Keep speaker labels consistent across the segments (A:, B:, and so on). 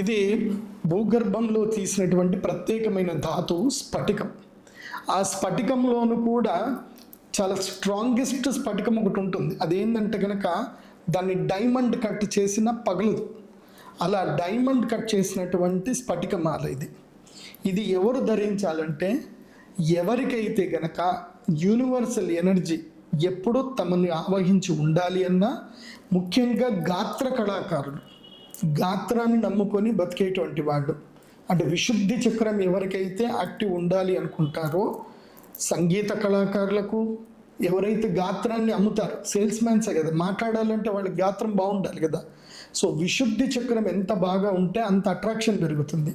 A: ఇది భూగర్భంలో తీసినటువంటి ప్రత్యేకమైన ధాతు స్ఫటికం. ఆ స్ఫటికంలోను కూడా చాలా స్ట్రాంగెస్ట్ స్ఫటికం ఒకటి ఉంటుంది. అదేంటంటే కనుక దాన్ని డైమండ్ కట్ చేసిన పగలదు. అలా డైమండ్ కట్ చేసినటువంటి స్ఫటికమాల ఇది. ఇది ఎవరు ధరించాలంటే ఎవరికైతే గనక యూనివర్సల్ ఎనర్జీ ఎప్పుడూ తమని ఆవహించి ఉండాలి అన్నా ముఖ్యంగా గాత్ర కళాకారులు. గాత్రాన్ని నమ్ముకొని బతికేటువంటి వాళ్ళు అంటే విశుద్ధి చక్రం ఎవరికైతే యాక్టివ్ ఉండాలి అనుకుంటారో సంగీత కళాకారులకు ఎవరైతే గాత్రాన్ని అమ్ముతారో సేల్స్ మ్యాన్సే కదా మాట్లాడాలంటే వాళ్ళ గాత్రం బాగుండాలి కదా. సో విశుద్ధి చక్రం ఎంత బాగా ఉంటే అంత అట్రాక్షన్ పెరుగుతుంది.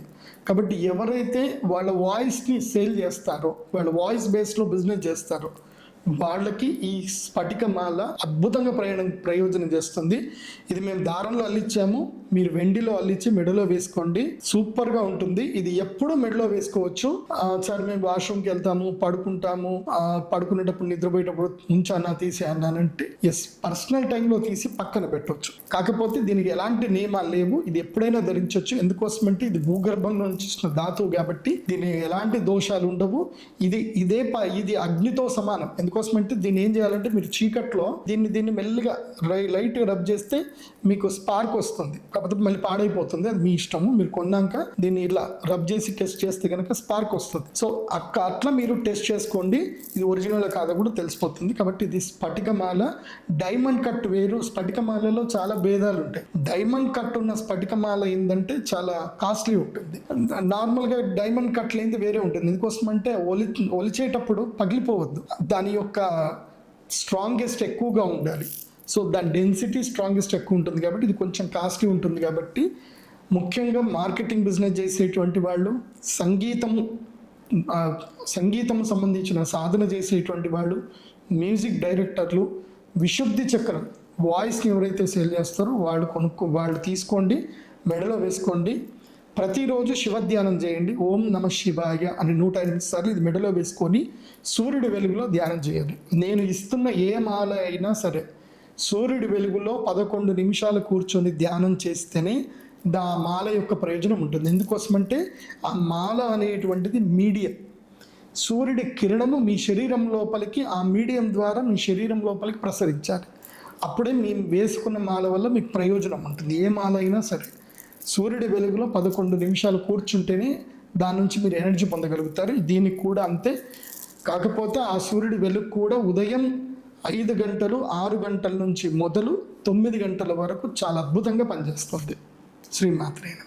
A: కాబట్టి ఎవరైతే వాళ్ళ వాయిస్ని సేల్ చేస్తారో వాళ్ళ వాయిస్ బేస్లో బిజినెస్ చేస్తారో వాళ్ళకి ఈ స్ఫటికమాల అద్భుతంగా ప్రయాణం ప్రయోజనం చేస్తుంది. ఇది మేము దారంలో అల్లిచ్చాము. మీరు వెండిలో అల్లిచ్చి మెడలో వేసుకోండి. సూపర్గా ఉంటుంది. ఇది ఎప్పుడు మెడలో వేసుకోవచ్చు. సార్ మేము వాష్రూమ్కి వెళ్తాము పడుకుంటాము. పడుకునేటప్పుడు నిద్రపోయేటప్పుడు ఉంచానా తీసి అన్నానంటే ఎస్ పర్సనల్ టైంలో తీసి పక్కన పెట్టవచ్చు కాకపోతే దీనికి ఎలాంటి నియమాలు లేవు. ఇది ఎప్పుడైనా ధరించవచ్చు ఎందుకోసమంటే ఇది భూగర్భంలో నుంచి వచ్చిన ధాతువు కాబట్టి దీని ఎలాంటి దోషాలు ఉండవు. ఇది ఇదే ప ఇది అగ్నితో సమానం. ఎందుకోసమంటే దీన్ని ఏం చేయాలంటే మీరు చీకట్లో దీన్ని దీన్ని మెల్లిగా లైట్గా రబ్ చేస్తే మీకు స్పార్క్ వస్తుంది. కాకపోతే మళ్ళీ పాడైపోతుంది. అది మీ ఇష్టము. మీరు కొన్నాక దీన్ని ఇలా రబ్ చేసి టెస్ట్ చేస్తే కనుక స్పార్క్ వస్తుంది. సో అక్క అట్లా మీరు టెస్ట్ చేసుకోండి. ఇది ఒరిజినల్ కాదా కూడా తెలిసిపోతుంది. కాబట్టి ఇది స్ఫటికమాల డైమండ్ కట్ వేరు. స్ఫటికమాలలో చాలా భేదాలు ఉంటాయి. డైమండ్ కట్ ఉన్న స్ఫటికమాల ఏంటంటే చాలా కాస్ట్లీ ఉంటుంది. నార్మల్గా డైమండ్ కట్ లేనిది వేరే ఉంటుంది. ఎందుకోసం అంటే ఒలి ఒలిచేటప్పుడు పగిలిపోవద్దు. దాని యొక్క స్ట్రాంగెస్ట్ ఎక్కువగా ఉండాలి. సో దాని డెన్సిటీ స్ట్రాంగెస్ట్ ఎక్కువ ఉంటుంది కాబట్టి ఇది కొంచెం కాస్ట్లీ ఉంటుంది కాబట్టి ముఖ్యంగా మార్కెటింగ్ బిజినెస్ చేసేటువంటి వాళ్ళు సంగీతం సంగీతం సంబంధించిన సాధన చేసేటువంటి వాళ్ళు మ్యూజిక్ డైరెక్టర్లు విశుద్ధి చక్రం వాయిస్ని ఎవరైతే సేల్ చేస్తారో వాళ్ళు కొనుక్కో వాళ్ళు తీసుకోండి మెడలో వేసుకోండి. ప్రతిరోజు శివధ్యానం చేయండి. ఓం నమ శివాయ అని నూట ఎనిమిది సార్లు ఇది మెడలో వేసుకొని సూర్యుడి వెలుగులో ధ్యానం చేయాలి నేను ఇస్తున్న ఏ మాల అయినా సరే సూర్యుడి వెలుగులో పదకొండు నిమిషాలు కూర్చొని ధ్యానం చేస్తేనే దా మాల యొక్క ప్రయోజనం ఉంటుంది. ఎందుకోసమంటే ఆ మాల అనేటువంటిది మీడియం. సూర్యుడి కిరణము మీ శరీరం లోపలికి ఆ మీడియం ద్వారా మీ శరీరం లోపలికి ప్రసరించాలి. అప్పుడే మేము వేసుకున్న మాల వల్ల మీకు ప్రయోజనం ఉంటుంది. ఏ మాల అయినా సరే. సూర్యుడి వెలుగులో పదకొండు నిమిషాలు కూర్చుంటేనే దాని నుంచి మీరు ఎనర్జీ పొందగలుగుతారు. దీనికి కూడా అంతే. కాకపోతే ఆ సూర్యుడి వెలుగు కూడా ఉదయం ఐదు గంటలు ఆరు గంటల నుంచి మొదలు తొమ్మిది గంటల వరకు చాలా అద్భుతంగా పనిచేస్తుంది. శ్రీమాత్రేణ